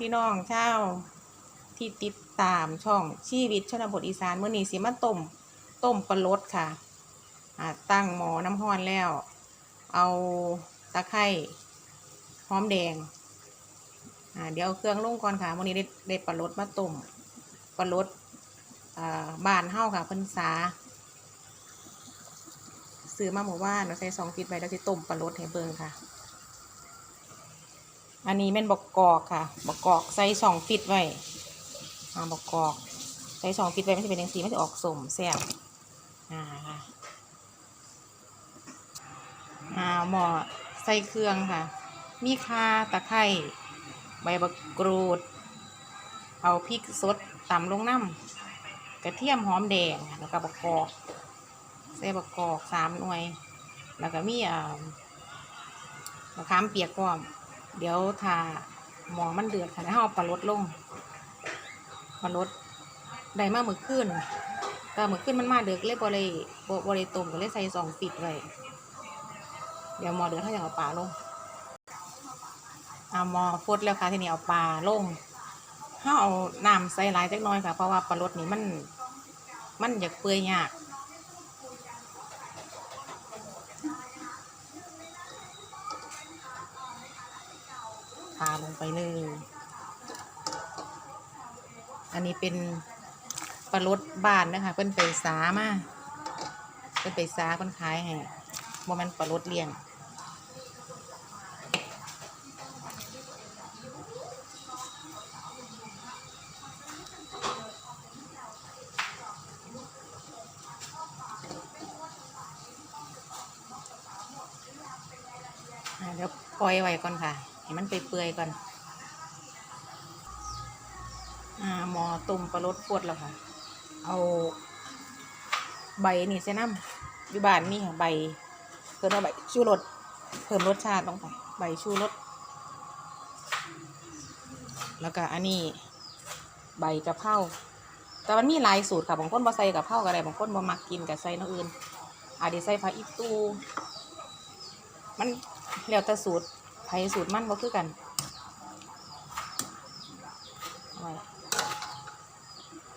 พี่น้องเช่าที่ติดตามช่องชีวิตชนบทอีสานเมื่อนี้สิมาต้มต้มปลาลดค่ะตั้งหมอน้ำห้อนแล้ว เอาตะไคร้หอมแดงเดี๋ยวเครื่องลงก่อนค่ะมื่อนี้ได้ได้ปลาลดมาต้มปลาลดบานเฮาค่ะพิ่นสาซื้อมาหมู่บ้านเราใส่สองฟิตไว้แล้วสิต้มปลาลดให้เบิงค่ะ อันนี้เป็นบกกอกค่ะบกกอกใส่สองฟิตไว้อ่าบกกอกใส่สองฟิตไว้ไม่ใช่เป็นยังสีไม่ใช่ออกสมแซ่บอ่าค่ะอ่าหมอใส่เครื่องค่ะ มีข่าตะไคร้ใบบักกรูด เอาพริกสดตำลงน้ำกระเทียมหอมแดงแล้วก็บกกอกใส่บกกอกสามหน่วย แล้วก็มีอ่ามะขามเปียกพร้อม เดี๋ยวถ้าหมอมันเดือดค่ะแล้วเอาปลาลดลงปลาลดได้มาเมื่อคืนแต่เมื่อคืนมันมาเดือดเลยบริบริต้มก็เลยใส่สองปิดไว้เดี๋ยวหมอเดือดถ้าอยากเอาปลาลงเอาหมอฟดแล้วค่ะทีนี้เอาปลาลงถ้าเอาน้ำใส่หลายจักน้อยค่ะ เพราะว่าปลาลดนี่มัน มันอยากเปื่อยยาก ทาลงไปเลย อันนี้เป็นปลารสบ้านนะคะ เพิ่นไปสามาเพิ่นไปสาเพิ่นขายให้บ่ม่นปลารสเลี้ยงเดี๋ยวปล่อยไว้ก่อนค่ะ ให้มันไปเปื่อยก่อน อ่าหมอตุ่มปลารสปวดแล้วค่ะ เอาใบนี่ใส่น้ำอยู่บ้านมีค่ะใบเพิ่มว่าใบชูรสเพิ่มรสชาติลงไปใบชูรสแล้วก็อันนี้ใบกะเพราแต่มันมีหลายสูตรค่ะบางคนบ่ใส่กะเพราก็ได้บางคนบ่มักกินกับใส่เนื้ออื่นอาจจะใส่ผักอีตูมันแล้วแต่สูตร ไผสูตรมันบ่คือกันไว้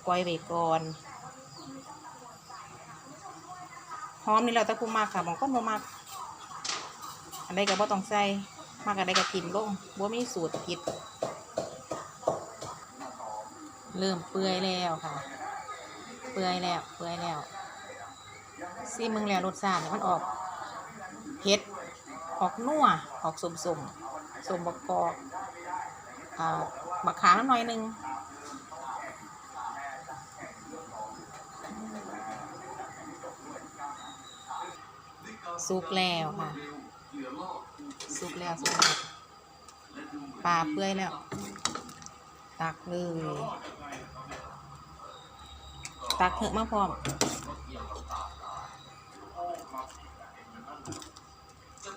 กวยไว้ก่อนหอมนี่แล้วแต่ผู้มักค่ะบางคนบ่มักอันใดก็บ่ต้องใส่มักอันใดก็ทิ่มลงบ่มีสูตรผิด เริ่มเปื่อยแล้วค่ะ เปื่อยแล้วเปื่อยแล้วซีมึงแล้วรสชาติเนี่ยมันออกเผ็ด ออกนัวออกสมสมสมบกกอกบักขามน้ำหน่อยหนึงสุกแล้วค่ะสุกแล้วสุกแล้วปลาเปื่อยแล้ว ตักเลย ตักเหอะมาพร้อม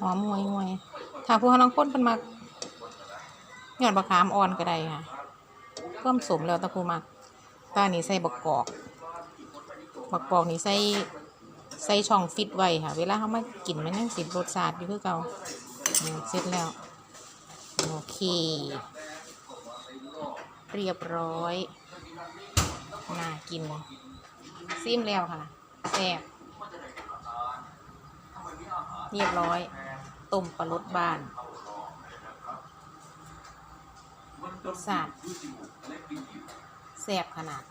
หอมวยวยถ้าผู้เขาลังคนเป็นมักยอดบะขามอ่อนก็ได้ค่ะเพิ่มสมแล้วตะผู้มักตานี่ใส่บักกอกบักกอกนี่ใส่ใส่ช่องฟิตไว้ค่ะ เวลาเขามากินมันยังสิรสชาติอยู่คือเก่าเสร็จแล้ว โอเค เรียบร้อย น่ากินซิมแล้วค่ะแซ่บเรียบร้อย ต้มปลารสบ้านสาดแสบขนาด